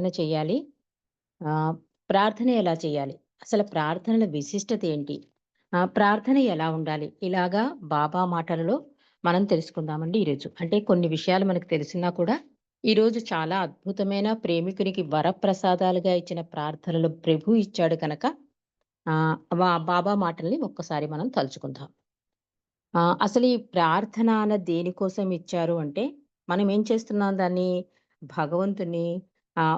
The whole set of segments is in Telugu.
ప్రార్థన చేయాలి. ప్రార్థన ఎలా చేయాలి? అసలు ప్రార్థనల విశిష్టత ఏంటి? ప్రార్థన ఎలా ఉండాలి? ఇలాగా బాబా మాటలలో మనం తెలుసుకుందామండి ఈరోజు. అంటే కొన్ని విషయాలు మనకు తెలిసినా కూడా ఈరోజు చాలా అద్భుతమైన ప్రేమికునికి వరప్రసాదాలుగా ఇచ్చిన ప్రార్థనలు ప్రభు ఇచ్చాడు కనుక వా బాబా మాటల్ని ఒక్కసారి మనం తలుచుకుందాం. అసలు ఈ ప్రార్థన అన్న దేనికోసం ఇచ్చారు అంటే, మనం ఏం చేస్తున్నాం దాన్ని భగవంతుని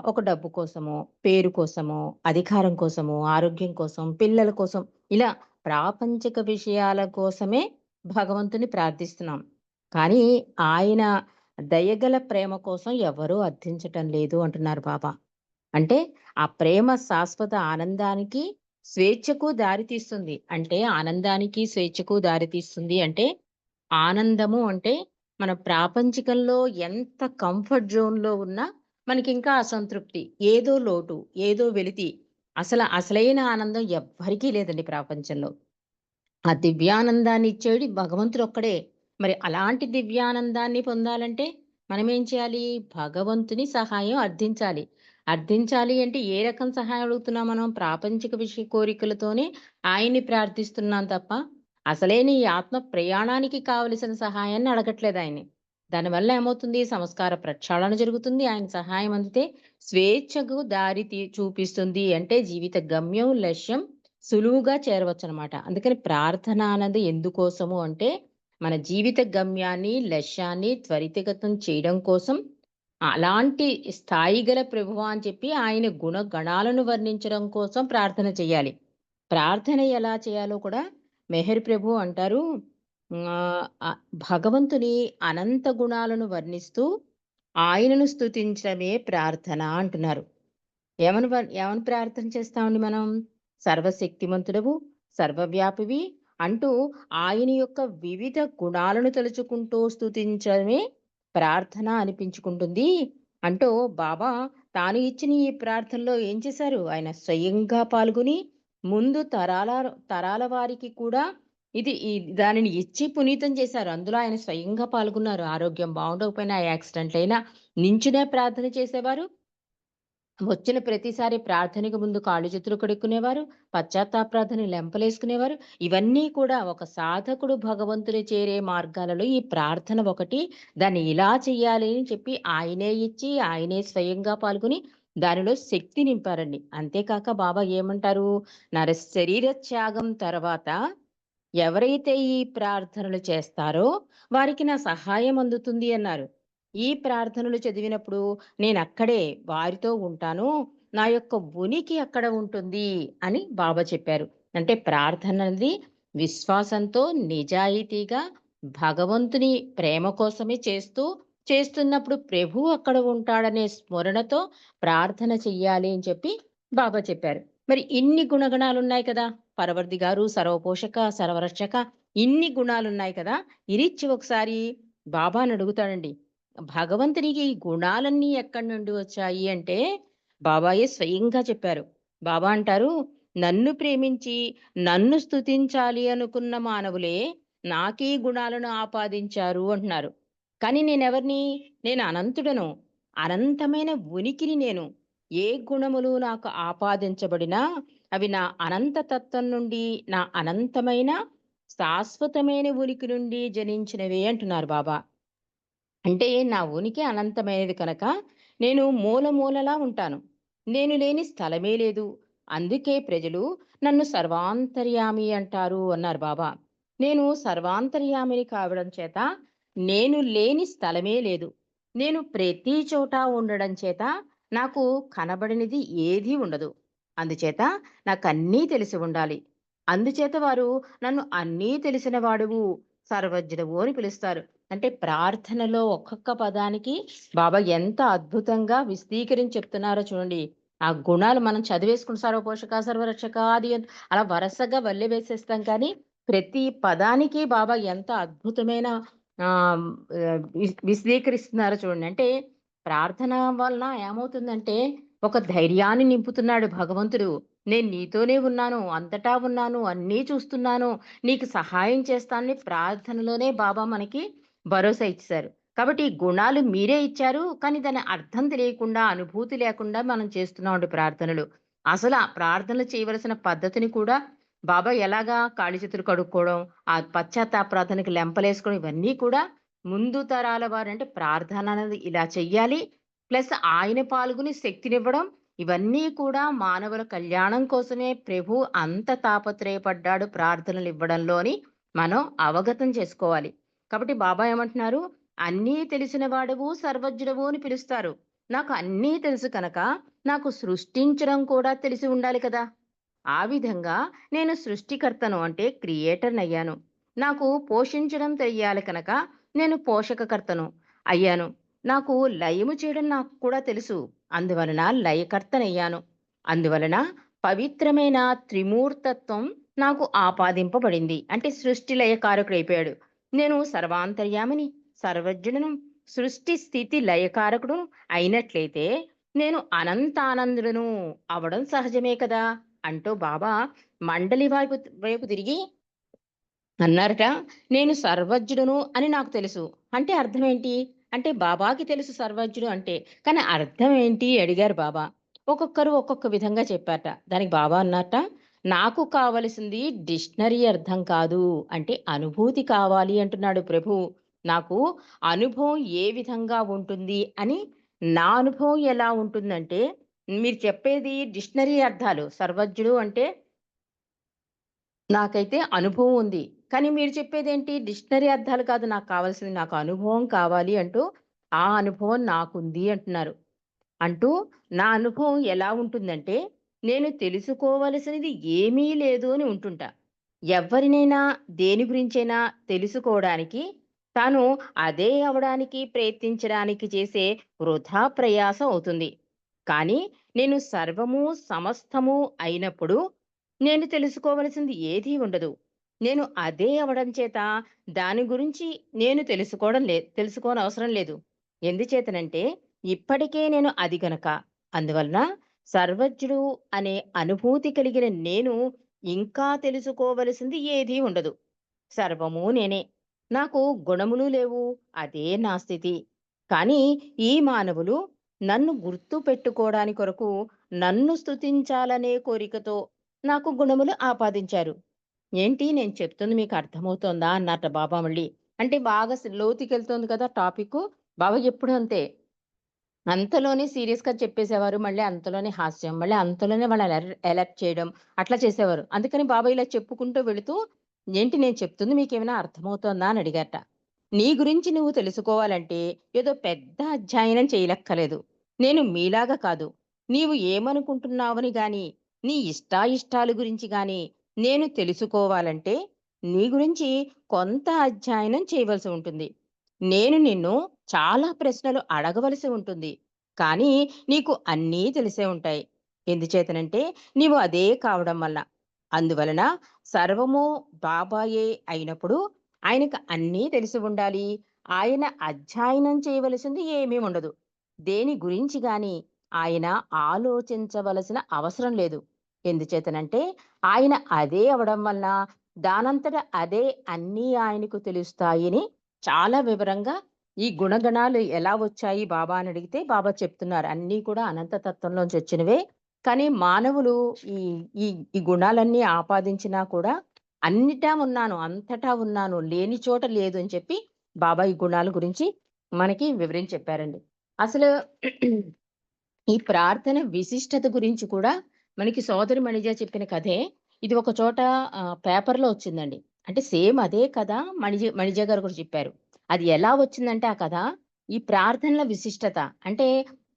ఒక డబ్బు కోసమో, పేరు కోసమో, అధికారం కోసమో, ఆరోగ్యం కోసం, పిల్లల కోసం ఇలా ప్రాపంచిక విషయాల కోసమే భగవంతుని ప్రార్థిస్తున్నాం. కానీ ఆయన దయగల ప్రేమ కోసం ఎవరూ అర్థించటం లేదు అంటున్నారు బాబా. అంటే ఆ ప్రేమ శాశ్వత ఆనందానికి, స్వేచ్ఛకు దారితీస్తుంది. అంటే ఆనందానికి, స్వేచ్ఛకు దారితీస్తుంది అంటే, ఆనందము అంటే మన ప్రాపంచికంలో ఎంత కంఫర్ట్ జోన్‌లో ఉన్నా మనకింకా అసంతృప్తి. ఏదో లోటు, ఏదో వెలితి. అసలు అసలైన ఆనందం ఎవ్వరికీ లేదండి ప్రపంచంలో. ఆ దివ్యానందాన్ని ఇచ్చేది భగవంతుడొక్కడే. మరి అలాంటి దివ్యానందాన్ని పొందాలంటే మనం ఏం చేయాలి? భగవంతుని సహాయం అర్థించాలి. అర్థించాలి అంటే ఏ రకం సహాయం అడుగుతున్నాం మనం? ప్రాపంచిక విషయ కోరికలతోనే ఆయన్ని ప్రార్థిస్తున్నాం తప్ప, అసలైన ఈ ఆత్మ ప్రయాణానికి కావలసిన సహాయాన్ని అడగట్లేదు ఆయన్ని. దానివల్ల ఏమవుతుంది? సంస్కార ప్రక్షాళన జరుగుతుంది. ఆయన సహాయం అందితే స్వేచ్ఛకు దారి తీ చూపిస్తుంది. అంటే జీవిత గమ్యం, లక్ష్యం సులువుగా చేరవచ్చు అనమాట అందుకని ప్రార్థన అన్నది ఎందుకోసము అంటే, మన జీవిత గమ్యాన్ని, లక్ష్యాన్ని త్వరితగతం చేయడం కోసం అలాంటి స్థాయి గల ప్రభువా అని చెప్పి ఆయన గుణగణాలను వర్ణించడం కోసం ప్రార్థన చేయాలి. ప్రార్థన ఎలా చేయాలో కూడా మెహర్ ప్రభు అంటారు. భగవంతుని అనంత గుణాలను వర్ణిస్తూ ఆయనను స్తుతించడమే ప్రార్థన అంటున్నారు. ఏమని ఏమని ప్రార్థన చేస్తామండి మనం? సర్వశక్తిమంతుడవు, సర్వవ్యాపివి అంటూ ఆయన యొక్క వివిధ గుణాలను తలుచుకుంటూ స్థుతించడమే ప్రార్థన అనిపించుకుంటుంది. అంటూ బాబా తాను ఇచ్చిన ఈ ప్రార్థనలో ఏం చేశారు? ఆయన స్వయంగా పాల్గొని ముందు తరాల తరాల వారికి కూడా ఇది ఈ దానిని ఇచ్చి పునీతం చేశారు. అందులో ఆయన స్వయంగా పాల్గొన్నారు. ఆరోగ్యం బాగుండకపోయినా, యాక్సిడెంట్ అయినా నించునే ప్రార్థన చేసేవారు. వచ్చిన ప్రతిసారి ప్రార్థనకు ముందు కాళ్ళు చేతులు కడుక్కునేవారు. పశ్చాత్తాప్రార్థన లెంపలేసుకునేవారు. ఇవన్నీ కూడా ఒక సాధకుడు భగవంతుని చేరే మార్గాలలో ఈ ప్రార్థన ఒకటి. దాన్ని ఇలా చెయ్యాలి అని చెప్పి ఆయనే ఇచ్చి, ఆయనే స్వయంగా పాల్గొని దానిలో శక్తి నింపారండి. అంతేకాక బాబా ఏమంటారు? నర శరీర త్యాగం తర్వాత ఎవరైతే ఈ ప్రార్థనలు చేస్తారో వారికి నా సహాయం అందుతుంది అన్నారు. ఈ ప్రార్థనలు చదివినప్పుడు నేను అక్కడే వారితో ఉంటాను. నా యొక్క ఉనికి అక్కడ ఉంటుంది అని బాబా చెప్పారు. అంటే ప్రార్థన అనేది విశ్వాసంతో, నిజాయితీగా భగవంతుని ప్రేమ కోసమే చేస్తూ, చేస్తున్నప్పుడు ప్రభు అక్కడ ఉంటాడనే స్మరణతో ప్రార్థన చెయ్యాలి అని చెప్పి బాబా చెప్పారు. మరి ఇన్ని గుణగణాలున్నాయి కదా! పరవర్దిగారు, సర్వపోషక, సర్వరక్షక ఇన్ని గుణాలున్నాయి కదా! ఇరిచ్చి ఒకసారి బాబాని అడుగుతాడండి. భగవంతునికి ఈ గుణాలన్నీ ఎక్కడి నుండి వచ్చాయి అంటే, బాబాయే స్వయంగా చెప్పారు. బాబా అంటారు, "నన్ను ప్రేమించి, నన్ను స్తుతించాలి అనుకున్న మానవులే నాకీ గుణాలను ఆపాదించారు" అంటున్నారు. కానీ నేనెవరిని? నేను అనంతుడను. అనంతమైన ఉనికిని నేను. ఏ గుణములు నాకు ఆపాదించబడినా అవి నా అనంతతత్వం నుండి, నా అనంతమైన శాశ్వతమైన ఉనికి నుండి జనించినవి అంటున్నారు బాబా. అంటే నా ఉనికి అనంతమైనది కనుక నేను మూల మూలలా ఉంటాను. నేను లేని స్థలమే లేదు. అందుకే ప్రజలు నన్ను సర్వాంతర్యామి అంటారు అన్నారు బాబా. నేను సర్వాంతర్యామిని కావడం చేత నేను లేని స్థలమే లేదు. నేను ప్రతి చోట ఉండడం చేత నాకు కనబడినది ఏదీ ఉండదు. అందుచేత నాకన్నీ తెలిసి ఉండాలి. అందుచేత వారు నన్ను అన్నీ తెలిసిన వాడువు, సర్వజ్ఞుడవు అని పిలుస్తారు. అంటే ప్రార్థనలో ఒక్కొక్క పదానికి బాబా ఎంత అద్భుతంగా విస్తీకరించి చెప్తున్నారో చూడండి. ఆ గుణాలు మనం చదివేసుకుని సర్వపోషక, సర్వరక్షక అది అలా వరసగా వల్లె వేసేస్తాం కానీ, ప్రతి పదానికి బాబా ఎంత అద్భుతమైన ఆహ్, చూడండి. అంటే ప్రార్థన వలన ఏమవుతుందంటే, ఒక ధైర్యాన్ని నింపుతున్నాడు భగవంతుడు. నేను నీతోనే ఉన్నాను, అంతటా ఉన్నాను, అన్నీ చూస్తున్నాను, నీకు సహాయం చేస్తానని ప్రార్థనలోనే బాబా మనకి భరోసా ఇచ్చారు కాబట్టి ఈ గుణాలు మీరే ఇచ్చారు. కానీ దాని అర్థం తెలియకుండా, అనుభూతి లేకుండా మనం చేస్తున్నాం ప్రార్థనలు. అసలు ఆ ప్రార్థనలు చేయవలసిన పద్ధతిని కూడా బాబా ఎలాగా కాళీ చేతులు కడుక్కోవడం, ఆ పశ్చాత్తాప ప్రార్థనకి లెంపలేసుకోవడం ఇవన్నీ కూడా ముందు తరాల వారంటే ప్రార్థన అనేది ఇలా చెయ్యాలి. ప్లస్ ఆయన పాల్గొని శక్తినివ్వడం ఇవన్నీ కూడా మానవుల కళ్యాణం కోసమే ప్రభు అంత తాపత్రయపడ్డాడు ప్రార్థనలు ఇవ్వడంలోని మనం అవగతం చేసుకోవాలి. కాబట్టి బాబా ఏమంటున్నారు? అన్నీ తెలిసిన వాడవు సర్వజ్ఞుడవు అని పిలుస్తారు. నాకు అన్నీ తెలుసు కనుక నాకు సృష్టించడం కూడా తెలిసి ఉండాలి కదా! ఆ విధంగా నేను సృష్టికర్తను అంటే క్రియేటర్‌నయ్యాను. నాకు పోషించడం తెలియాలి కనుక నేను పోషకకర్తను అయ్యాను. నాకు లయము చేయడం నాకు కూడా తెలుసు. అందువలన లయకర్తనయ్యాను. అందువలన పవిత్రమైన త్రిమూర్తత్వం నాకు ఆపాదింపబడింది. అంటే సృష్టి లయకారకుడైపోయాడు. నేను సర్వాంతర్యామిని, సర్వజ్ఞుడను, సృష్టి స్థితి లయకారకుడు అయినట్లయితే నేను అనంతానందుడను అవడం సహజమే కదా! అంటూ బాబా మండలి వైపు వైపు తిరిగి అన్నారట. నేను సర్వజ్ఞుడును అని నాకు తెలుసు. అంటే అర్థమేంటి? అంటే బాబాకి తెలుసు సర్వజ్ఞుడు అంటే. కానీ అర్థం ఏంటి అడిగారు బాబా. ఒక్కొక్కరు ఒక్కొక్క విధంగా చెప్పారట. దానికి బాబా అన్నారట, నాకు కావలసింది డిక్షనరీ అర్థం కాదు. అంటే అనుభూతి కావాలి అంటున్నాడు ప్రభు నాకు అనుభవం ఏ విధంగా ఉంటుంది అని నా అనుభవం ఎలా ఉంటుందంటే మీరు చెప్పేది డిక్షనరీ అర్థాలు. సర్వజ్ఞుడు అంటే నాకైతే అనుభవం ఉంది. కానీ మీరు చెప్పేదేంటి డిక్షనరీ అర్థాలు కాదు నాకు కావాల్సింది. నాకు అనుభవం కావాలి అంటూ, ఆ అనుభవం నాకుంది అంటున్నారు. అంటూ నా అనుభవం ఎలా ఉంటుందంటే, నేను తెలుసుకోవలసినది ఏమీ లేదు అని ఉంటుంటా. ఎవరినైనా దేని గురించైనా తెలుసుకోవడానికి తాను అదే అవడానికి ప్రయత్నించడానికి చేసే వృధా ప్రయాసం అవుతుంది. కానీ నేను సర్వము, సమస్తము అయినప్పుడు నేను తెలుసుకోవలసింది ఏదీ ఉండదు. నేను అదే అవడం చేత దాని గురించి నేను తెలుసుకోవడం లే తెలుసుకోనవసరం లేదు. ఎందుచేతనంటే ఇప్పటికే నేను అది గనక. అందువలన సర్వజ్ఞుడు అనే అనుభూతి కలిగిన నేను ఇంకా తెలుసుకోవలసింది ఏదీ ఉండదు. సర్వము నేనే. నాకు గుణములు లేవు. అదే నా స్థితి. కానీ ఈ మానవులు నన్ను గుర్తు పెట్టుకోవడానికి కొరకు నన్ను స్తుతించాలనే కోరికతో నాకు గుణములు ఆపాదించారు. ఏంటి నేను చెప్తుంది మీకు అర్థమవుతోందా? అన్నట్ట బాబా మళ్ళీ. అంటే బాగా స్ లోతుకెళ్తోంది కదా టాపిక్ బాబా ఎప్పుడు అంతే. అంతలోనే సీరియస్‌గా చెప్పేసేవారు. మళ్ళీ అంతలోనే హాస్యం. మళ్ళీ అంతలోనే వాళ్ళని అలర్ట్ చేయడం అట్లా చేసేవారు. అందుకని బాబా ఇలా చెప్పుకుంటూ వెళుతూ, ఏంటి నేను చెప్తుంది మీకేమైనా అర్థమవుతోందా? అని అడిగారట. నీ గురించి నువ్వు తెలుసుకోవాలంటే ఏదో పెద్ద అధ్యయనం చేయలక్కర్లేదు. నేను మీలాగా కాదు. నీవు ఏమనుకుంటున్నావని గాని, నీ ఇష్టాయిష్టాల గురించి గాని నేను తెలుసుకోవాలంటే నీ గురించి కొంత అధ్యయనం చేయవలసి ఉంటుంది. నేను నిన్ను చాలా ప్రశ్నలు అడగవలసి ఉంటుంది. కానీ నీకు అన్నీ తెలిసే ఉంటాయి. ఎందుచేతనంటే నీవు అదే కావడం వల్ల. అందువలన సర్వము బాబాయే అయినప్పుడు ఆయనకు అన్నీ తెలిసి ఉండాలి. ఆయన అధ్యయనం చేయవలసింది ఏమీ ఉండదు. దేని గురించి గాని ఆయన ఆలోచించవలసిన అవసరం లేదు. ఎందుచేతనంటే ఆయన అదే అవడం వలన దానంతట అదే అన్నీ ఆయనకు తెలుస్తాయని చాలా వివరంగా ఈ గుణగణాలు ఎలా వచ్చాయి బాబా అని అడిగితే బాబా చెప్తున్నారు. అన్నీ కూడా అనంత తత్వంలోంచి వచ్చినవే. కానీ మానవులు ఈ ఈ ఈ గుణాలన్నీ ఆపాదించినా కూడా అన్నిటా ఉన్నాను, అంతటా ఉన్నాను, లేని చోట లేదు అని చెప్పి బాబా ఈ గుణాల గురించి మనకి వివరించి చెప్పారండి. అసలు ఈ ప్రార్థన విశిష్టత గురించి కూడా మనకి సోదరి మణిజ చెప్పిన కథే. ఇది ఒక చోట పేపర్‌లో వచ్చిందండి. అంటే సేమ్ అదే కథ మణిజ మణిజ గారు కూడా చెప్పారు. అది ఎలా వచ్చిందంటే ఆ కథ, ఈ ప్రార్థనల విశిష్టత. అంటే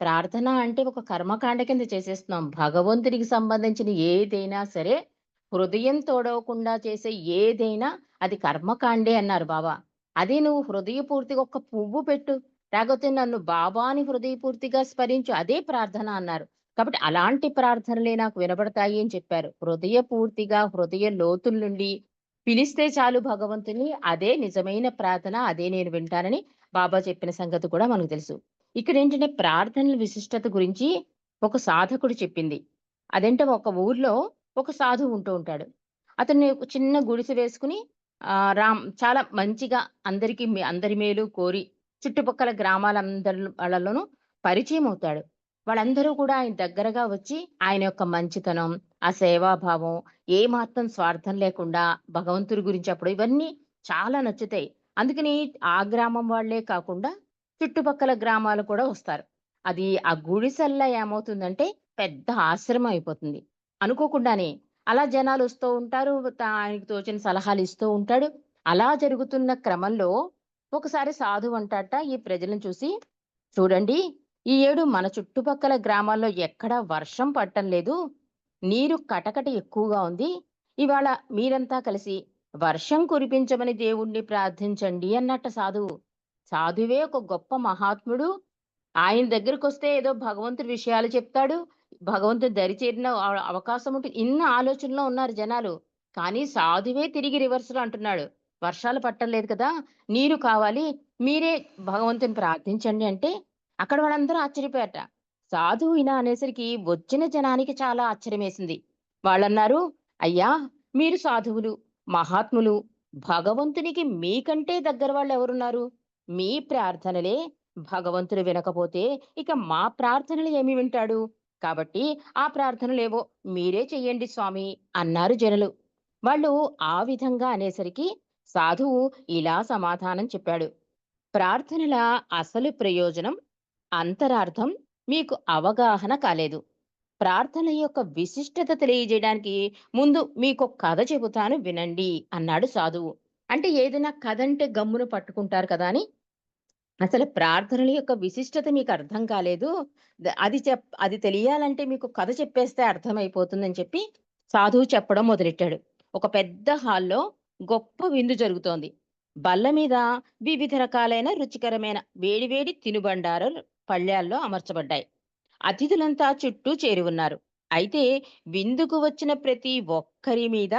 ప్రార్థన అంటే ఒక కర్మకాండ కింద చేసేస్తున్నాం. భగవంతునికి సంబంధించిన ఏదైనా సరే, హృదయం తోడవకుండా చేసే ఏదైనా అది కర్మకాండే అన్నారు బాబా. అదే నువ్వు హృదయపూర్తిగా ఒక పువ్వు పెట్టు. లేకపోతే నన్ను బాబాని హృదయపూర్తిగా స్మరించు. అదే ప్రార్థన అన్నారు. కాబట్టి అలాంటి ప్రార్థనలే నాకు వినబడతాయి అని చెప్పారు. హృదయపూర్తిగా హృదయ లోతుల నుండి పిలిస్తే చాలు భగవంతుని. అదే నిజమైన ప్రార్థన. అదే నేను వింటానని బాబా చెప్పిన సంగతి కూడా మనకు తెలుసు. ఇక్కడ ఏంటంటే ప్రార్థనల విశిష్టత గురించి ఒక సాధకుడు చెప్పింది. అదేంటే ఒక ఊర్లో ఒక సాధువు ఉంటూ ఉంటాడు. అతన్ని ఒక చిన్న గుడిసె వేసుకుని రామ్ చాలా మంచిగా అందరికి అందరి మేలు కోరి చుట్టుపక్కల గ్రామాలందరి వాళ్ళలోనూ పరిచయం అవుతాడు. వాళ్ళందరూ కూడా ఆయన దగ్గరగా వచ్చి ఆయన యొక్క మంచితనం, ఆ సేవాభావం, ఏమాత్రం స్వార్థం లేకుండా భగవంతుడి గురించి అప్పుడు ఇవన్నీ చాలా నచ్చుతాయి. అందుకని ఆ గ్రామం వాళ్ళే కాకుండా చుట్టుపక్కల గ్రామాలు కూడా వస్తారు. అది ఆ గుడిసెల్లా ఏమవుతుందంటే పెద్ద ఆశ్రమం అయిపోతుంది. అనుకోకుండానే అలా జనాలు వస్తూ ఉంటారు. ఆయనకు తోచిన సలహాలు ఇస్తూ ఉంటాడు. అలా జరుగుతున్న క్రమంలో ఒకసారి సాధువు అంటాట ఈ ప్రజలను చూసి, "చూడండి ఈ ఏడు మన చుట్టుపక్కల గ్రామాల్లో ఎక్కడా వర్షం పడటం లేదు. నీరు కటకట ఎక్కువగా ఉంది. ఇవాళ మీరంతా కలిసి వర్షం కురిపించమని దేవుణ్ణి ప్రార్థించండి" అన్నట్ట సాధువు. సాధువే ఒక గొప్ప మహాత్ముడు. ఆయన దగ్గరకొస్తే ఏదో భగవంతుడి విషయాలు చెప్తాడు. భగవంతుడు దరి చేరిన అవకాశం ఉంటుంది. ఇన్ని ఆలోచనలో ఉన్నారు జనాలు. కానీ సాధువే తిరిగి రివర్స్‌లో అంటున్నాడు. "వర్షాలు పట్టలేదు లేదు కదా! నీరు కావాలి. మీరే భగవంతుని ప్రార్థించండి" అంటే అక్కడ వాళ్ళందరూ ఆశ్చర్యపోయారట. సాధువు ఇలా అనేసరికి వచ్చిన జనానికి చాలా ఆశ్చర్యమేసింది. వాళ్ళన్నారు, "అయ్యా! మీరు సాధువులు, మహాత్ములు. భగవంతునికి మీకంటే దగ్గర వాళ్ళు ఎవరున్నారు మీ ప్రార్థనలే భగవంతుడు వినకపోతే ఇక మా ప్రార్థనలు ఏమి వింటాడు? కాబట్టి ఆ ప్రార్థనలేవో మీరే చెయ్యండి స్వామి" అన్నారు జనులు. వాళ్ళు ఆ విధంగా అనేసరికి సాధువు ఇలా సమాధానం చెప్పాడు. "ప్రార్థనల అసలు ప్రయోజనం, అంతరార్థం మీకు అవగాహన కాలేదు. ప్రార్థన యొక్క విశిష్టత తెలియజేయడానికి ముందు మీకు కథ చెబుతాను వినండి" అన్నాడు సాధువు. అంటే ఏదైనా కథ అంటే గమ్మున పట్టుకుంటారు కదా అని అసలు ప్రార్థనల యొక్క విశిష్టత మీకు అర్థం కాలేదు. అది చెప్ అది తెలియాలంటే మీకు కథ చెప్పేస్తే అర్థమైపోతుందని చెప్పి సాధువు చెప్పడం మొదలెట్టాడు. ఒక పెద్ద హాల్‌లో గొప్ప విందు జరుగుతోంది. బల్ల మీద వివిధ రకాలైన రుచికరమైన వేడి వేడి తినుబండారాలు పళ్ళాల్లో అమర్చబడ్డాయి. అతిథులంతా చుట్టూ చేరి ఉన్నారు. అయితే విందుకు వచ్చిన ప్రతి ఒక్కరి మీద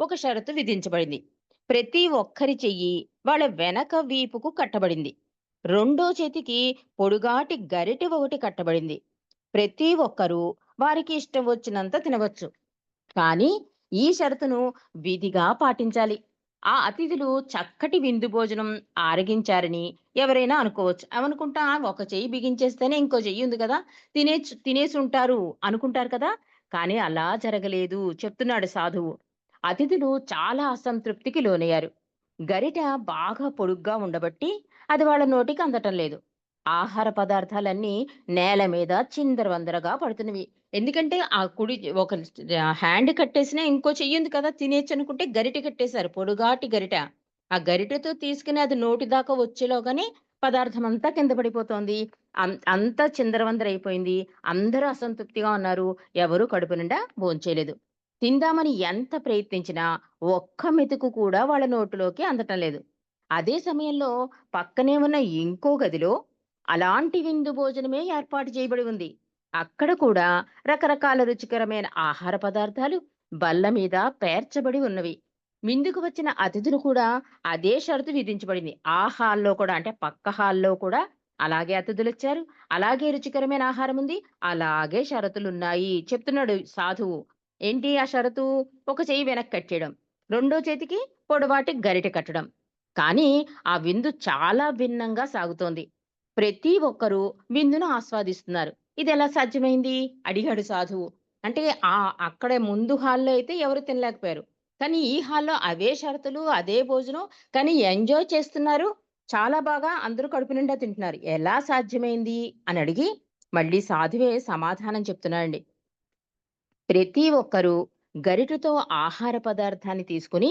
ఒక షరతు విధించబడింది. ప్రతి ఒక్కరి చెయ్యి వాళ్ళ వెనక వీపుకు కట్టబడింది. రెండో చేతికి పొడుగాటి గరిటె ఒకటి కట్టబడింది. ప్రతి ఒక్కరూ వారికి ఇష్టం వచ్చినంత తినవచ్చు. కానీ ఈ షరతును విధిగా పాటించాలి. ఆ అతిథులు చక్కటి విందు భోజనం ఆరగించారని ఎవరైనా అనుకోవచ్చు. ఏమనుకుంటా ఒక చెయ్యి బిగించేస్తేనే ఇంకో చెయ్యి ఉంది కదా! తినే తినేసి ఉంటారు అనుకుంటారు కదా! కానీ అలా జరగలేదు చెప్తున్నాడు సాధువు. అతిథులు చాలా అసంతృప్తికి లోనయ్యారు. గరిట బాగా పొడుగ్గా ఉండబట్టి అది వాళ్ళ నోటికి అందటం లేదు. ఆహార పదార్థాలన్నీ నేల మీద చిందరవందరగా పడుతున్నవి. ఎందుకంటే ఆ కుడి ఒక హ్యాండ్ కట్టేసినా ఇంకో చెయ్యింది కదా! తినేయొచ్చనుకుంటే గరిటె కట్టేశారు. పొడుగాటి గరిట. ఆ గరిటెతో తీసుకుని అది నోటి దాకా వచ్చేలోగానే పదార్థమంతా కింద పడిపోతోంది. అం అంతా చిందరవందరైపోయింది. అందరూ అసంతృప్తిగా ఉన్నారు. ఎవరు కడుపు నిండా భోంచేయలేదు. తిందామని ఎంత ప్రయత్నించినా ఒక్క మెతుకు కూడా వాళ్ళ నోటిలోకి అందటం లేదు. అదే సమయంలో పక్కనే ఉన్న ఇంకో గదిలో అలాంటి విందు భోజనమే ఏర్పాటు చేయబడి ఉంది. అక్కడ కూడా రకరకాల రుచికరమైన ఆహార పదార్థాలు బల్ల మీద పేర్చబడి ఉన్నవి. విందుకు వచ్చిన అతిథులు కూడా అదే షరతు విధించబడింది. ఆ హాల్‌లో కూడా అంటే పక్క హాల్‌లో కూడా అలాగే అతిథులొచ్చారు. అలాగే రుచికరమైన ఆహారం ఉంది. అలాగే షరతులున్నాయి చెప్తున్నాడు సాధువు. ఏంటి ఆ షరతు? ఒక చేయి వెనక్కి కట్టేయడం. రెండో చేతికి పొడవాటి గరిట కట్టడం. కానీ ఆ విందు చాలా భిన్నంగా సాగుతోంది. ప్రతి ఒక్కరూ విందును ఆస్వాదిస్తున్నారు. ఇది ఎలా సాధ్యమైంది? అడిగాడు సాధువు. అంటే ఆ అక్కడ ముందు హాల్‌లో అయితే ఎవరు తినలేకపోయారు. కానీ ఈ హాల్‌లో అవే షరతులు, అదే భోజనం కానీ ఎంజాయ్ చేస్తున్నారు. చాలా బాగా అందరూ కడుపు నిండా తింటున్నారు. ఎలా సాధ్యమైంది? అని అడిగి మళ్ళీ సాధువే సమాధానం చెప్తున్నాడండి. ప్రతి ఒక్కరూ గరిటెతో ఆహార పదార్థాన్ని తీసుకొని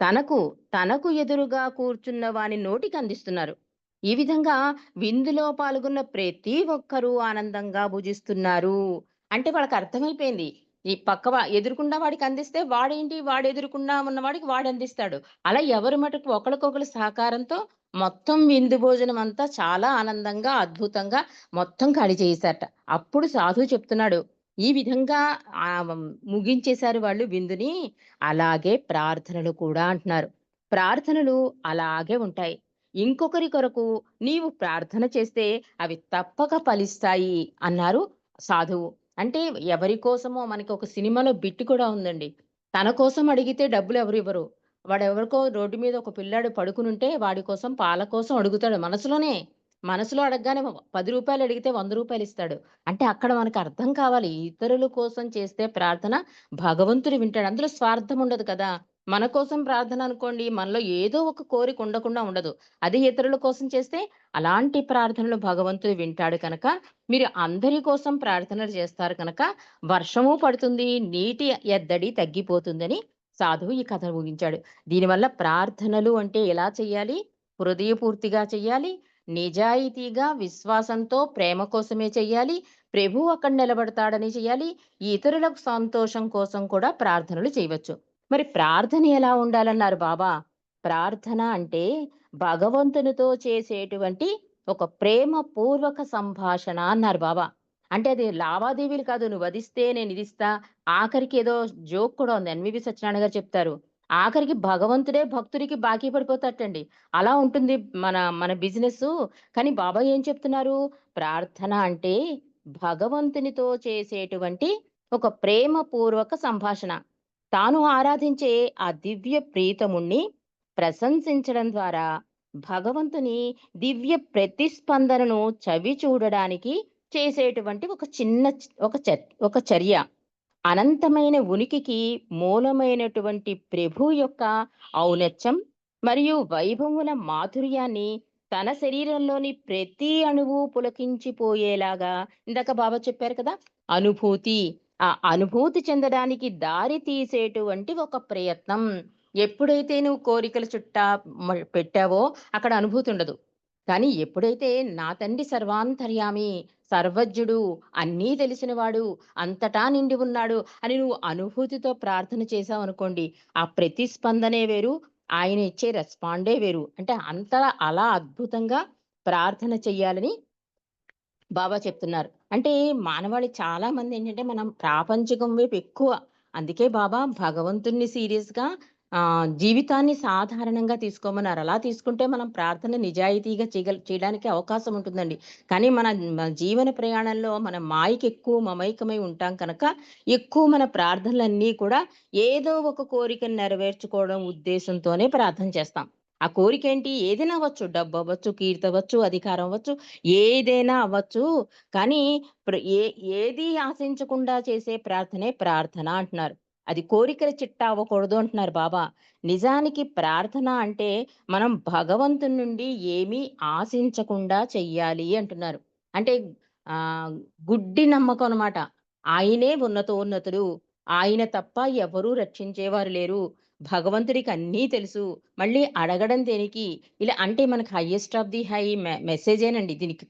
తనకు, తనకు ఎదురుగా కూర్చున్న వాని నోటికి అందిస్తున్నారు. ఈ విధంగా విందులో పాల్గొన్న ప్రతి ఒక్కరూ ఆనందంగా భుజిస్తున్నారు. అంటే వాళ్ళకి అర్థమైపోయింది ఈ పక్క ఎదురుకుండా వాడికి అందిస్తే వాడేంటి వాడు ఎదురుకుండా ఉన్నవాడికి వాడందిస్తాడు. అలా ఎవరి మటుకు ఒకరికొకరు సహకారంతో మొత్తం విందు భోజనం అంతా చాలా ఆనందంగా, అద్భుతంగా మొత్తం ఖాళీ చేశారట అప్పుడు సాధువు చెప్తున్నాడు. ఈ విధంగా ముగించేశారు వాళ్ళు విందుని. అలాగే ప్రార్థనలు కూడా అంటున్నారు. ప్రార్థనలు అలాగే ఉంటాయి. ఇంకొకరి కొరకు నీవు ప్రార్థన చేస్తే అవి తప్పక ఫలిస్తాయి అన్నారు సాధువు. అంటే ఎవరి కోసమో మనకి ఒక సినిమాలో బిట్టు కూడా ఉందండి. తన కోసం అడిగితే డబ్బులు ఎవరు ఇవ్వరు. వాడెవరికో రోడ్డు మీద ఒక పిల్లాడు పడుకునుంటే వాడి కోసం పాల కోసం అడుగుతాడు మనసులోనే. మనసులో అడగగానే పది రూపాయలు అడిగితే వంద రూపాయలు ఇస్తాడు. అంటే అక్కడ మనకు అర్థం కావాలి. ఇతరుల కోసం చేస్తే ప్రార్థన భగవంతుడు వింటాడు. అందులో స్వార్థం ఉండదు కదా! మన కోసం ప్రార్థన అనుకోండి, మనలో ఏదో ఒక కోరిక ఉండకుండా ఉండదు. అదే ఇతరుల కోసం చేస్తే అలాంటి ప్రార్థనలు భగవంతుడు వింటాడు కనుక, మీరు అందరి కోసం ప్రార్థనలు చేస్తారు కనుక, వర్షము పడుతుంది, నీటి ఎద్దడి తగ్గిపోతుందని సాధువు ఈ కథను ముగించాడు. దీనివల్ల ప్రార్థనలు అంటే ఎలా చేయాలి? హృదయపూర్తిగా చెయ్యాలి. నిజాయితీగా, విశ్వాసంతో, ప్రేమ కోసమే చెయ్యాలి. ప్రభు అక్కడ నిలబడతాడని చెయ్యాలి. ఇతరులకు సంతోషం కోసం కూడా ప్రార్థనలు చేయవచ్చు. మరి ప్రార్థన ఎలా ఉండాలన్నారు బాబా? ప్రార్థన అంటే భగవంతునితో చేసేటువంటి ఒక ప్రేమ పూర్వక సంభాషణ అన్నారు బాబా. అంటే అది లావాదేవీలు కాదు. నువ్వు వధిస్తే నేను ఇదిస్తా ఆఖరికి ఏదో జోక్ కూడా ఉంది. ఎన్వివి సత్యనారాయణ గారు చెప్తారు. ఆఖరికి భగవంతుడే భక్తుడికి బాకీ పడిపోతాటండి. అలా ఉంటుంది మన మన బిజినెస్ కానీ బాబా ఏం చెప్తున్నారు? ప్రార్థన అంటే భగవంతునితో చేసేటువంటి ఒక ప్రేమ పూర్వక సంభాషణ. తాను ఆరాధించే ఆ దివ్య ప్రీతముణ్ణి ప్రశంసించడం ద్వారా భగవంతుని దివ్య ప్రతిస్పందనను చవి చూడడానికి చేసేటువంటి ఒక చిన్న ఒక చ ఒక చర్య. అనంతమైన ఉనికికి మూలమైనటువంటి ప్రభు యొక్క ఔన్నత్యం మరియు వైభవముల మాధుర్యాన్ని తన శరీరంలోని ప్రతి అణువు పులకించిపోయేలాగా ఇందాక బాబా చెప్పారు కదా! అనుభూతి. ఆ అనుభూతి చెందడానికి దారి తీసేటువంటి ఒక ప్రయత్నం. ఎప్పుడైతే నువ్వు కోరికల చుట్టా పెట్టావో అక్కడ అనుభూతి ఉండదు. కానీ ఎప్పుడైతే నా తండ్రి సర్వాంతర్యామి, సర్వజ్ఞుడు, అన్నీ తెలిసినవాడు, అంతటా నిండి ఉన్నాడు అని నువ్వు అనుభూతితో ప్రార్థన చేశావనుకోండి, ఆ ప్రతిస్పందనే వేరు. ఆయన ఇచ్చే రెస్పాండే వేరు. అంటే అంత అలా అద్భుతంగా ప్రార్థన చెయ్యాలని బాబా చెప్తున్నారు. అంటే మానవాళి చాలా మందేంటంటే మనం ప్రాపంచికం వైపు ఎక్కువ. అందుకే బాబా భగవంతుడిని సీరియస్‌గా జీవితాన్ని సాధారణంగా తీసుకోమన్నారు. అలా తీసుకుంటే మనం ప్రార్థన నిజాయితీగా చేయగల చేయడానికి అవకాశం ఉంటుందండి. కానీ మన మన జీవన ప్రయాణంలో మన మాయకి ఎక్కువ మమైకమై ఉంటాం కనుక, ఎక్కువ మన ప్రార్థనలన్నీ కూడా ఏదో ఒక కోరికను నెరవేర్చుకోవడం ఉద్దేశంతోనే ప్రార్థన చేస్తాం. ఆ కోరికేంటి? ఏదైనా అవ్వచ్చు. డబ్బు అవ్వచ్చు కీర్తి అవ్వచ్చు అధికారం అవ్వచ్చు, ఏదైనా అవ్వచ్చు. కానీ ప్ర ఏ ఏది ఆశించకుండా చేసే ప్రార్థనే ప్రార్థన అంటున్నారు. అది కోరికల చిట్టా అవ్వకూడదు అంటున్నారు బాబా. నిజానికి ప్రార్థన అంటే మనం భగవంతుని నుండి ఏమీ ఆశించకుండా చెయ్యాలి అంటున్నారు. అంటే ఆ గుడ్డి నమ్మకం అనమాట ఆయనే ఉన్నతోన్నతుడు. ఆయన తప్ప ఎవరు రక్షించేవారు లేరు. భగవంతుడికి అన్నీ తెలుసు. మళ్ళీ అడగడం దేనికి? ఇలా అంటే మనకు హైయెస్ట్ ఆఫ్ ది హై మె మెసేజేనండి దీనికి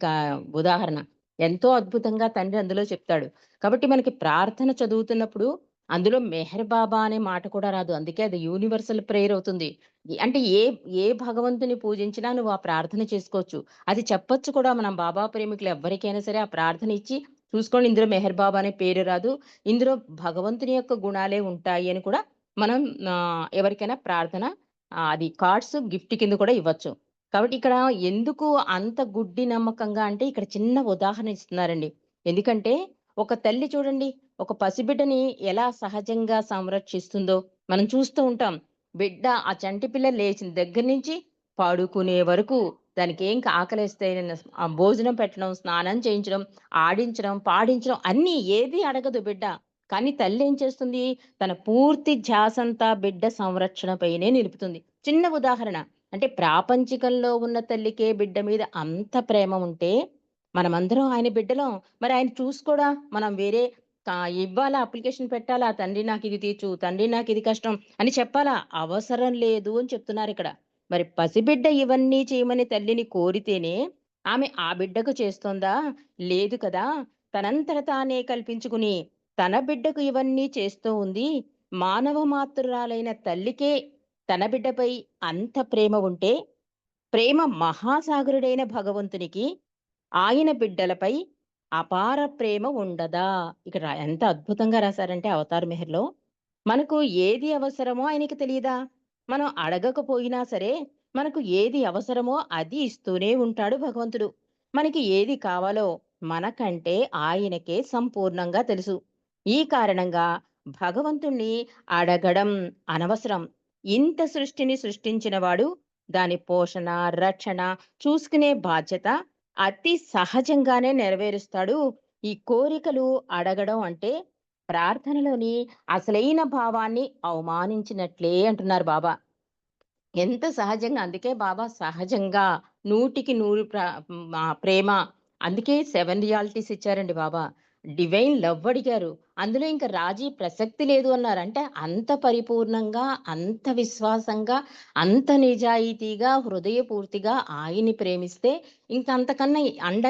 ఉదాహరణ. ఎంతో అద్భుతంగా తండ్రి అందులో చెప్తాడు. కాబట్టి మనకి ప్రార్థన చదువుతున్నప్పుడు అందులో మెహర్ బాబా అనే మాట కూడా రాదు. అందుకే అది యూనివర్సల్ ప్రేయర్ అవుతుంది. అంటే ఏ ఏ భగవంతుని పూజించినా నువ్వు ఆ ప్రార్థన చేసుకోవచ్చు. అది చెప్పొచ్చు కూడా మనం బాబా ప్రేమికులు ఎవ్వరికైనా సరే ఆ ప్రార్థన ఇచ్చి చూసుకోండి ఇందులో మెహర్ బాబా అనే పేరు రాదు. ఇందులో భగవంతుని యొక్క గుణాలే ఉంటాయి అని కూడా మనం ఎవరికైనా ప్రార్థన అది కార్డ్స్ గిఫ్ట్ కింద కూడా ఇవ్వచ్చు. కాబట్టి ఇక్కడ ఎందుకు అంత గుడ్డి నమ్మకంగా అంటే ఇక్కడ చిన్న ఉదాహరణ ఇస్తున్నారండి. ఎందుకంటే ఒక తల్లి చూడండి ఒక పసిబిడ్డని ఎలా సహజంగా సంరక్షిస్తుందో మనం చూస్తూ ఉంటాం. బిడ్డ ఆ చంటి పిల్ల లేచిన దగ్గర నుంచి పాడుకునే వరకు దానికి ఏం ఆకలిస్తే ఆ భోజనం పెట్టడం, స్నానం చేయించడం, ఆడించడం, పాడించడం అన్నీ ఏది అడగదు బిడ్డ. కానీ తల్లి ఏం చేస్తుంది? తన పూర్తి ధ్యాసంతా బిడ్డ సంరక్షణపైనే నిలుపుతుంది. చిన్న ఉదాహరణ. అంటే ప్రాపంచికంలో ఉన్న తల్లికే బిడ్డ మీద అంత ప్రేమ ఉంటే, మనమందరం ఆయన బిడ్డలం. మరి ఆయన చూసుకోడా? మనం వేరే ఇవ్వాలా అప్లికేషన్ పెట్టాలా? తండ్రి నాకు ఇది తీర్చు, తండ్రి నాకు ఇది కష్టం అని చెప్పాలా? అవసరం లేదు అని చెప్తున్నారు ఇక్కడ మరి పసిబిడ్డ ఇవన్నీ చేయమని తల్లిని కోరితేనే, ఆమె ఆ బిడ్డకు చేస్తోందా? లేదు కదా! తనంతట తానే కల్పించుకుని, తన బిడ్డకు ఇవన్నీ చేస్తూ ఉంది. మానవ మాతృరాలైన తల్లికే తన బిడ్డపై అంత ప్రేమ ఉంటే, ప్రేమ మహాసాగరుడైన భగవంతునికి ఆయన బిడ్డలపై అపార ప్రేమ ఉండదా? ఇక్కడ ఎంత అద్భుతంగా రాశారంటే 'అవతార్ మెహర్‌లో' మనకు ఏది అవసరమో ఆయనకి తెలియదా మనం అడగకపోయినా సరే, మనకు ఏది అవసరమో అది ఇస్తూనే ఉంటాడు భగవంతుడు. మనకి ఏది కావాలో మనకంటే ఆయనకే సంపూర్ణంగా తెలుసు. ఈ కారణంగా భగవంతుణ్ణి అడగడం అనవసరం. ఇంత సృష్టిని సృష్టించినవాడు, దాని పోషణ, రక్షణ చూసుకునే బాధ్యత అతి సహజంగానే నెరవేరుస్తాడు. ఈ కోరికలు అడగడం అంటే ప్రార్థనలోని అసలైన భావాన్ని అవమానించినట్లే అంటున్నారు బాబా. ఎంత సహజంగా అందుకే బాబా సహజంగా నూటికి నూరు ప్రేమ. అందుకే సెవెన్ రియాలిటీస్ ఇచ్చారండి బాబా. డివైన్ లవ్ అడిగారు. అందులో ఇంక రాజీ ప్రసక్తి లేదు అన్నారు. అంటే అంత పరిపూర్ణంగా, అంత విశ్వాసంగా, అంత నిజాయితీగా, హృదయపూర్తిగా ఆయన్ని ప్రేమిస్తే ఇంక అంతకన్నా అండ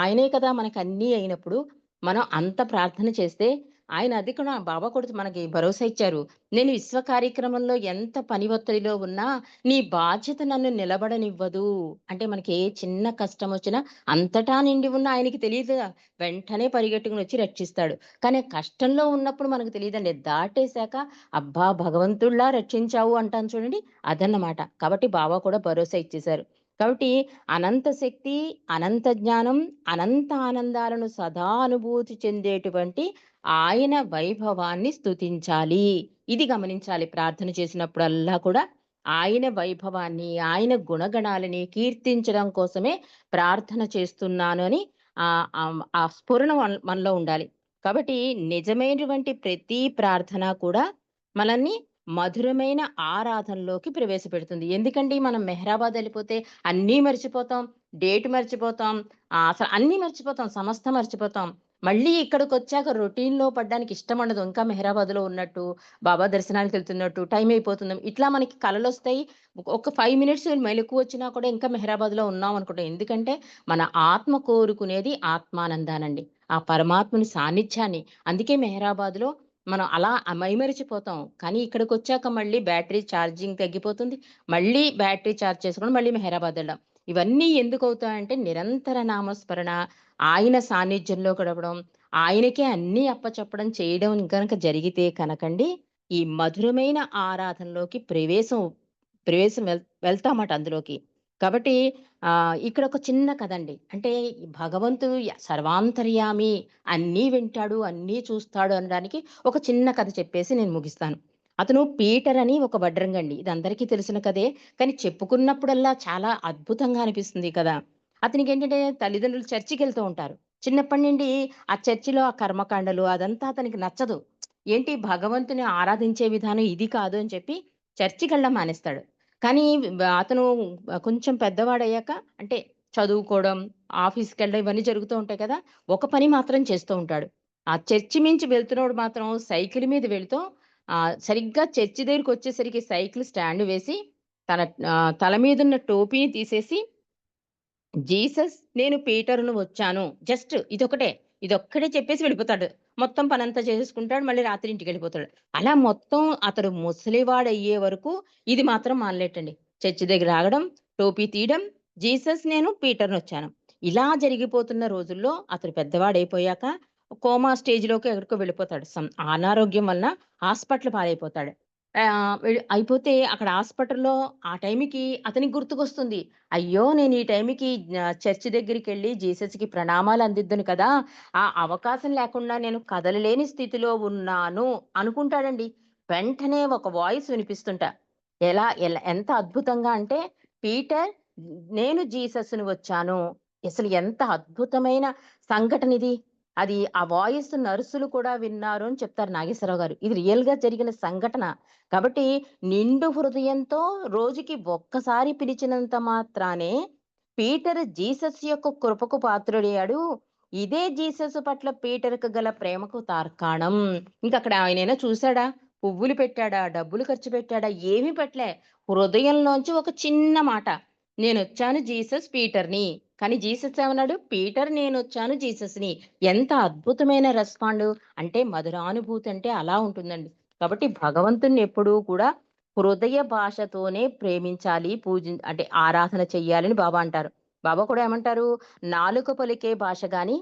ఆయనే కదా మనకన్నీ అయినప్పుడు, మనం అంత ప్రార్థన చేస్తే ఆయన అది కూడా బాబా కూడా మనకి భరోసా ఇచ్చారు. నేను విశ్వ కార్యక్రమంలో ఎంత పని ఒత్తిడిలో ఉన్నా, నీ బాధ్యత నన్ను నిలబడనివ్వదు. అంటే మనకి ఏ చిన్న కష్టం వచ్చినా అంతటా నిండి ఉన్న ఆయనకి తెలియదు వెంటనే పరిగెట్టుకుని వచ్చి రక్షిస్తాడు. కానీ కష్టంలో ఉన్నప్పుడు మనకు తెలియదండి దాటేసాక అబ్బా! భగవంతుడిలా రక్షించావు అంటాను చూడండి అదన్నమాట. కాబట్టి బాబా కూడా భరోసా ఇచ్చేశారు. కాబట్టి అనంత శక్తి, అనంత జ్ఞానం, అనంత ఆనందాలను సదా అనుభూతి చెందేటువంటి ఆయన వైభవాన్ని స్తుతించాలి. ఇది గమనించాలి ప్రార్థన చేసినప్పుడల్లా కూడా ఆయన వైభవాన్ని, ఆయన గుణగణాలని కీర్తించడం కోసమే ప్రార్థన చేస్తున్నాను అని ఆ స్ఫురణ మనలో ఉండాలి. కాబట్టి నిజమైనటువంటి ప్రతి ప్రార్థన కూడా మనల్ని మధురమైన ఆరాధనలోకి ప్రవేశపెడుతుంది. ఎందుకండి మనం మెహరాబాద్ వెళ్ళిపోతే అన్నీ మర్చిపోతాం. డేట్ మర్చిపోతాం. అసలు అన్నీ మర్చిపోతాం. సమస్త మర్చిపోతాం. మళ్ళీ ఇక్కడికి వచ్చాక రొటీన్‌లో పడడానికి ఇష్టం ఉండదు ఇంకా మెహరాబాద్‌లో ఉన్నట్టు, బాబా దర్శనానికి వెళ్తున్నట్టు టైం అయిపోతుంది. ఇట్లా మనకి కలలొస్తాయి. ఒక ఫైవ్ మినిట్స్ మెలుకువొచ్చినా కూడా ఇంకా మెహరాబాద్‌లో ఉన్నాం అనుకుంటాం. ఎందుకంటే మన ఆత్మ కోరుకునేది ఆత్మానందానండి. ఆ పరమాత్ముని సాన్నిధ్యాన్ని. అందుకే మెహరాబాద్‌లో మనం అలా మైమరిచిపోతాం. కానీ ఇక్కడికి వచ్చాక మళ్ళీ బ్యాటరీ ఛార్జింగ్ తగ్గిపోతుంది. మళ్ళీ బ్యాటరీ చార్జ్ చేసుకుని మళ్ళీ హైదరాబాద్ వెళ్ళడం ఇవన్నీ ఎందుకు అవుతాయంటే నిరంతర నామస్మరణ, ఆయన సాన్నిధ్యంలో గడపడం, ఆయనకే అన్నీ అప్పచెప్పడం చేయడం కనుక జరిగితే కనకండి, ఈ మధురమైన ఆరాధనలోకి ప్రవేశం ప్రవేశం వెల్ వెళ్తామట అందులోకి. కాబట్టి ఇక్కడ ఒక చిన్న కథ అండి అంటే భగవంతుడు సర్వాంతర్యామి అన్నీ వింటాడు, అన్నీ చూస్తాడు అనడానికి ఒక చిన్న కథ చెప్పేసి నేను ముగిస్తాను. అతను పీటర్ అని ఒక వడ్రంగండి. ఇది అందరికీ తెలిసిన కథే. కానీ చెప్పుకున్నప్పుడల్లా చాలా అద్భుతంగా అనిపిస్తుంది కదా! అతనికి ఏంటంటే తల్లిదండ్రులు చర్చికి వెళ్తూ ఉంటారు. చిన్నప్పటి నుండి ఆ చర్చిలో ఆ కర్మకాండలు అదంతా అతనికి నచ్చదు. ఏంటి భగవంతుని ఆరాధించే విధానం ఇది కాదు అని చెప్పి చర్చికెళ్ళడం మానేస్తాడు. కానీ అతను కొంచెం పెద్దవాడయ్యాక అంటే చదువుకోవడం, ఆఫీస్కి వెళ్ళడం ఇవన్నీ జరుగుతూ ఉంటాయి కదా! ఒక పని మాత్రం చేస్తూ ఉంటాడు. ఆ చర్చి మించి వెళ్తున్నోడు మాత్రం సైకిల్ మీద వెళుతూ ఆ సరిగ్గా చర్చి దగ్గరికి వచ్చేసరికి సైకిల్ స్టాండ్ వేసి తన తల తల మీదున్న టోపీని తీసేసి జీసస్ నేను పీటర్ను వచ్చాను. జస్ట్ ఇదొకటే. ఇదొక్కటే చెప్పేసి వెళ్ళిపోతాడు. మొత్తం పనంతా చేసేసుకుంటాడు. మళ్ళీ రాత్రి ఇంటికెళ్ళిపోతాడు. అలా మొత్తం అతడు ముసలివాడు అయ్యే వరకు ఇది మాత్రం మానలేటండి. చర్చి దగ్గర ఆగడం, టోపీ తీయడం, జీసస్ నేను పీటర్‌నొచ్చాను. ఇలా జరిగిపోతున్న రోజుల్లో అతడు పెద్దవాడైపోయాక కోమా స్టేజ్‌లోకి ఎక్కడికో వెళ్ళిపోతాడు. సం అనారోగ్యం వలన హాస్పిటల్ పాలైపోతాడు. అయిపోతే అక్కడ హాస్పిటల్‌లో ఆ టైంకి అతనికి గుర్తుకొస్తుంది. అయ్యో! నేను ఈ టైంకి చర్చ్ దగ్గరికి వెళ్ళి జీసస్‌కి ప్రణామాలు అందిద్దును కదా! ఆ అవకాశం లేకుండా నేను కదలలేని స్థితిలో ఉన్నాను అనుకుంటాడండి. వెంటనే ఒక వాయిస్ వినిపిస్తుంట. ఎలా ఎలా ఎంత అద్భుతంగా అంటే పీటర్ నేను జీసస్‌ని వచ్చాను. అసలు ఎంత అద్భుతమైన సంఘటన ఇది. అది ఆ వాయిస్ నర్సులు కూడా విన్నారు అని చెప్తారు నాగేశ్వరరావు గారు. ఇది రియల్‌గా జరిగిన సంఘటన. కాబట్టి నిండు హృదయంతో రోజుకి ఒక్కసారి పిలిచినంత మాత్రానే పీటర్ జీసస్ యొక్క కృపకు పాత్రుడయ్యాడు. ఇదే జీసస్ పట్ల పీటర్‌కు గల ప్రేమకు తార్కాణం. ఇంకా అక్కడ ఆయనైనా చూసాడా? పువ్వులు పెట్టాడా? డబ్బులు ఖర్చు పెట్టాడా? ఏమీ పెట్టలే. హృదయంలోంచి ఒక చిన్న మాట. నేను వచ్చాను జీసస్ పీటర్‌ని. కానీ జీసస్ ఏమన్నాడు? పీటర్ నేను వచ్చాను జీసస్‌ని. ఎంత అద్భుతమైన రెస్పాండు. అంటే మధురానుభూతి అంటే అలా ఉంటుందండి. కాబట్టి భగవంతుని ఎప్పుడూ కూడా హృదయ భాషతోనే ప్రేమించాలి. పూజి అంటే ఆరాధన చెయ్యాలని బాబా అంటారు. బాబా కూడా ఏమంటారు? నాలుక పలికే భాష కానీ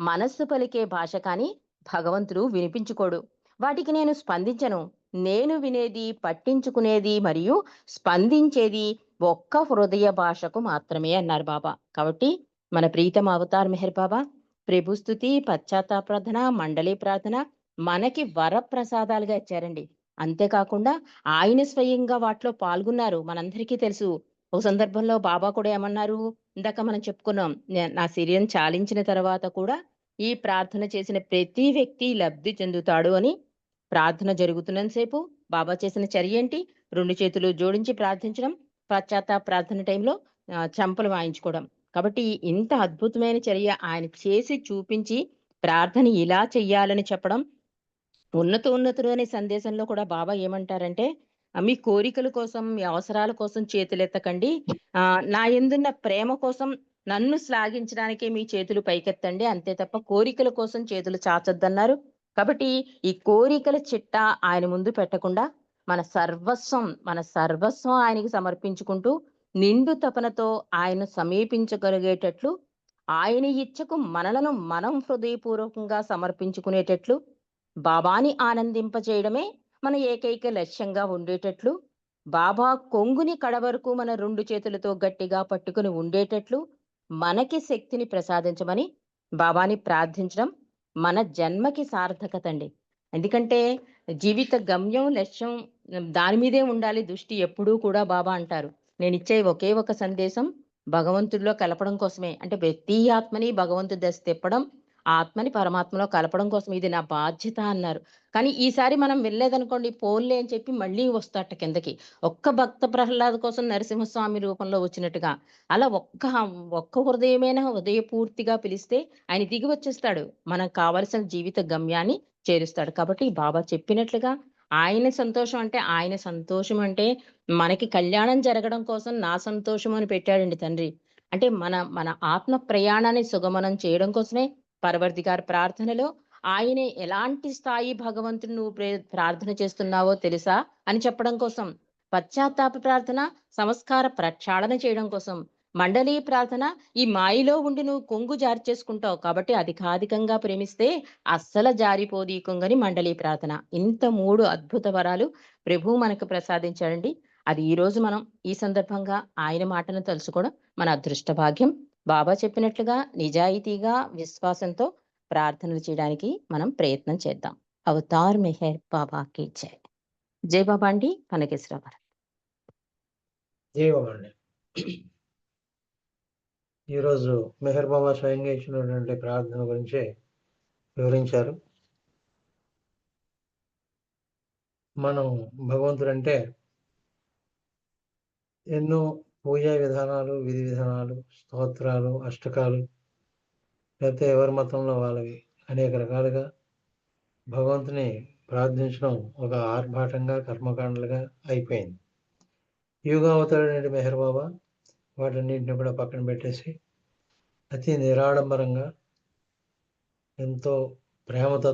మనస్సు పలికే భాష కానీ భగవంతుడు వినిపించుకోడు. వాటికి నేను స్పందించను. నేను వినేది, పట్టించుకునేది మరియు స్పందించేది ఒక్క హృదయ భాషకు మాత్రమే అన్నారు బాబా. కాబట్టి మన ప్రీతం అవతార్ మెహర్ బాబా ప్రభు స్తుతి, పశ్చాత్తాప ప్రార్థన, మండలి ప్రార్థన మనకి వరప్రసాదాలుగా ఇచ్చారండి. అంతేకాకుండా ఆయన స్వయంగా వాటిలో పాల్గొన్నారు. మనందరికీ తెలుసు. ఒక సందర్భంలో బాబా కూడా ఏమన్నారు? ఇందాక మనం చెప్పుకున్నాం. నా శరీరం చాలించిన తర్వాత కూడా ఈ ప్రార్థన చేసిన ప్రతి వ్యక్తి లబ్ధి చెందుతాడు అని ప్రార్థన జరుగుతున్నంత సేపు బాబా చేసిన చర్య ఏంటి రెండు చేతులు జోడించి ప్రార్థించడం, పశ్చాత్త ప్రార్థన టైంలో చంపలు వాయించుకోవడం. కాబట్టి ఇంత అద్భుతమైన చర్య ఆయన చేసి చూపించి ప్రార్థన ఇలా చెయ్యాలని చెప్పడం ఉన్నతోన్నతుడు అనే సందేశంలో కూడా బాబా ఏమంటారంటే, మీ కోరికల కోసం, మీ అవసరాల కోసం చేతులెత్తకండి. ఆ నా ఎందున్న ప్రేమ కోసం నన్ను శ్లాఘించడానికే మీ చేతులు పైకెత్తండి. అంతే తప్ప కోరికల కోసం చేతులు చాచొద్దన్నారు. కాబట్టి ఈ కోరికల చిట్టా ఆయన ముందు పెట్టకుండా మన సర్వస్వం, మన సర్వస్వం ఆయనకి సమర్పించుకుంటూ నిండు తపనతో ఆయన సమీపించగలిగేటట్లు ఆయన ఇచ్చకు మనలను మనం హృదయపూర్వకంగా సమర్పించుకునేటట్లు బాబాని ఆనందింపచేయడమే మన ఏకైక లక్ష్యంగా ఉండేటట్లు బాబా కొంగుని కడవరకు మన రెండు చేతులతో గట్టిగా పట్టుకొని ఉండేటట్లు మనకి శక్తిని ప్రసాదించమని బాబాని ప్రార్థించడం మన జన్మకి సార్థకతండి. ఎందుకంటే జీవిత గమ్యం, లక్ష్యం దాని మీదే ఉండాలి దృష్టి ఎప్పుడూ కూడా బాబా అంటారు. నేను ఇచ్చే ఒకే ఒక సందేశం భగవంతుడిలో కలపడం కోసమే. అంటే ప్రతి ఆత్మని భగవంతుడి దశ తిప్పడం, ఆత్మని పరమాత్మలో కలపడం కోసం ఇది నా బాధ్యత అన్నారు. కానీ ఈసారి మనం వెళ్ళలేదనుకోండి పోన్లే అని చెప్పి మళ్ళీ వస్తాట కిందకి. ఒక్క భక్త ప్రహ్లాద్ కోసం నరసింహస్వామి రూపంలో వచ్చినట్టుగా. అలా ఒక్క ఒక్క హృదయమైన హృదయపూర్తిగా పిలిస్తే ఆయన దిగి వచ్చేస్తాడు. మనకు కావలసిన జీవిత గమ్యాన్ని చేరుస్తాడు. కాబట్టి బాబా చెప్పినట్లుగా ఆయన సంతోషం అంటే ఆయన సంతోషం అంటే మనకి కళ్యాణం జరగడం కోసం నా సంతోషం అని పెట్టాడండి తండ్రి. అంటే మన మన ఆత్మ ప్రయాణాన్ని సుగమనం చేయడం కోసమే పరవర్దిగారి ప్రార్థనలో ఆయనే ఎలాంటి స్థాయి భగవంతుని నువ్వు ప్రే ప్రార్థన చేస్తున్నావో తెలుసా? అని చెప్పడం కోసం. పశ్చాత్తాప ప్రార్థన సంస్కార ప్రక్షాళన చేయడం కోసం. మండలి ప్రార్థన ఈ మాయలో ఉండి నువ్వు కొంగు జార్చేసుకుంటావు. కాబట్టి అధికాధికంగా ప్రేమిస్తే అస్సల జారిపోదీ కొంగని మండలి ప్రార్థన. ఇంత మూడు అద్భుత వరాలు ప్రభువు మనకు ప్రసాదించాడండి. అది ఈరోజు మనం ఈ సందర్భంగా ఆయన మాటను తలుచుకోవడం మన అదృష్ట భాగ్యం. బాబా చెప్పినట్లుగా నిజాయితీగా, విశ్వాసంతో ప్రార్థనలు చేయడానికి మనం ప్రయత్నం చేద్దాం. అవతార్ మెహర్ బాబాకి జై. జై బాబా అండి. కనకేశ్వర భారత్ జై బాబా అండి. ఈరోజు మెహర్ బాబా స్వయంగా ఇచ్చినటువంటి ప్రార్థన గురించి వివరించారు. మనం భగవంతుడు అంటే ఎన్నో పూజా విధానాలు, విధి విధానాలు, స్తోత్రాలు, అష్టకాలు లేకపోతే ఎవరి మతంలో వాళ్ళవి అనేక రకాలుగా భగవంతుని ప్రార్థించడం ఒక ఆర్భాటంగా, కర్మకాండలుగా అయిపోయింది. యుగావతారుడైన మెహర్ బాబా వాటన్నిటిని కూడా పక్కన పెట్టేసి అతి నిరాడంబరంగా ఎంతో ప్రేమతో